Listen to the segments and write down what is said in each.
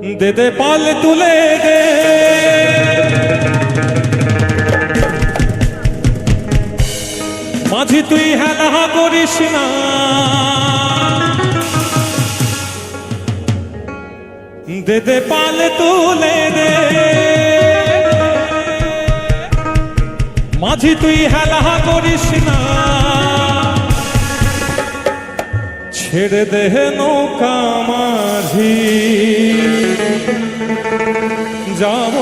দে দে পাল তুলে দে। মাঝি তুই হেলা করিস না। দে দে পাল তুলে দে। মাঝি তুই হেলা করিস না। ছেড়ে দে নৌকা মাঝি। যাব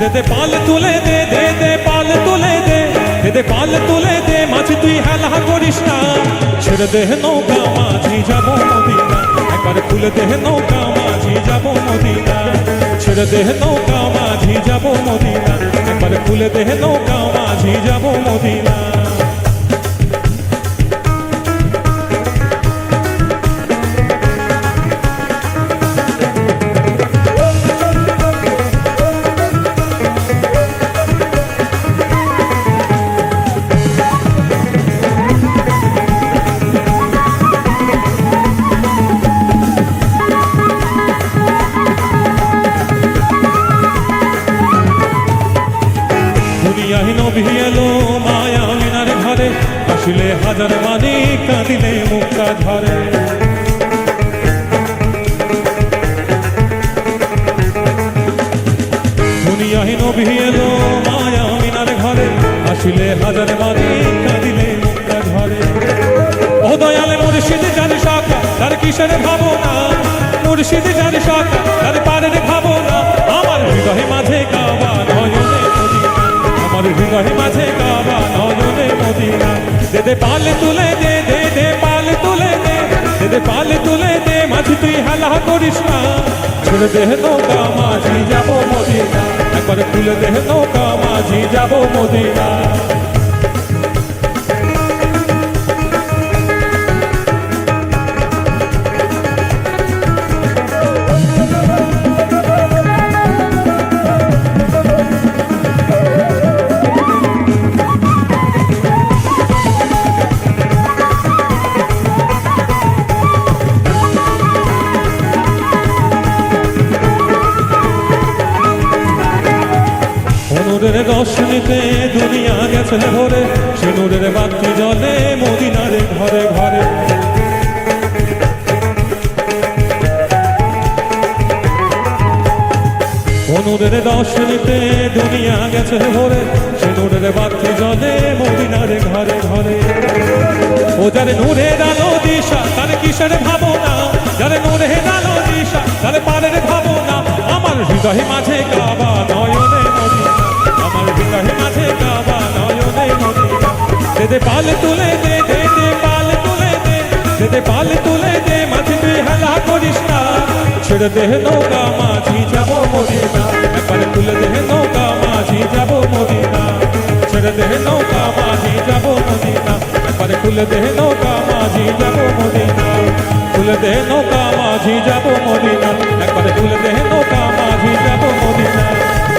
দে দে পাল তুলে দে দে দে পাল তুলে দে দে দে পাল তুলে দে মাছ তুই হেলা করিস না। ছেড়ে দে নৌকা, মাঝি যাব মদিনা। একবার খুলে দে নৌকা, মাঝি যাব মদিনা। ছেড়ে দে নৌকা, মাঝি যাব মদিনা। একবার খুলে দে নৌকা, মাঝি যাব মদিনা। নবী এলো মায়া মিনার ঘরে, আসলে হাজার মানি কাঁদিলে মুক্তা ধরে। দুনিয়াহীন নবী এলো মায়া মিনার ঘরে, আসলে হাজার মানি কাঁদিলে মুক্তা ধরে। ও দয়ালে মুর্শিদ, যার শাখা তার কিসের ভাবনা? মুর্শিদ, যার শাখা তার পারের ভাবনা দে পাল তুলে দে দে দে পাল তুলে দে দে দে পাল তুলে দে মাঝি তুই হালা করিস না ছেড়ে দে নৌকা মাঝি যাব মদিনা একবার তুলে দে নৌকা মাঝি যাব মদিনা অনুরের রশ্মিতে দুনিয়া গেছে ভরে, সে নূরের বাতি জলে মদিনার ঘরে ঘরে। অনুরের রশ্মিতে দুনিয়া গেছে ভরে, সে নূরের বাতি জলে মদিনার ঘরে ঘরে। ও যার নূরের আলো দিশা, তার কিসের ভাবনা? যার নূরের আলো দিশা, তার পারের ভাবনা, আমার হৃদয় মাঝে কাবা নয়নে আমার হৃদয় মাঝে কাবা, নয়নে মদিনা। দে দে পাল তুলে দে দে দে পাল তুলে দে দে দে পাল তুলে দে, মাঝে তুই হেলা করিস না। ছেড়ে দে নৌকা, মাঝি যাব মদিনা। একবার তুলে দে নৌকা, মাঝি যাব মদিনা। ছেড়ে দে নৌকা, মাঝি যাব মদিনা। একবার খুলে দে নৌকা, মাঝি যাব মদিনা। খুলে দে নৌকা, মাঝি যাব মদিনা। একবার খুলে দে নৌকা, মাঝি যাব মদিনা।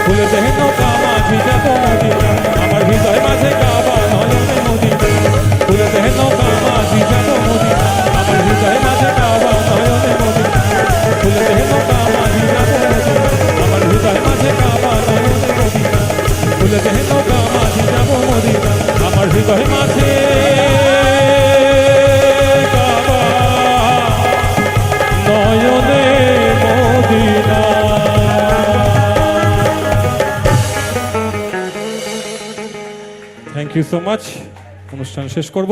খুলে দে নৌকা থ্যাংক ইউ সো মাচ অনুষ্ঠান শেষ করব।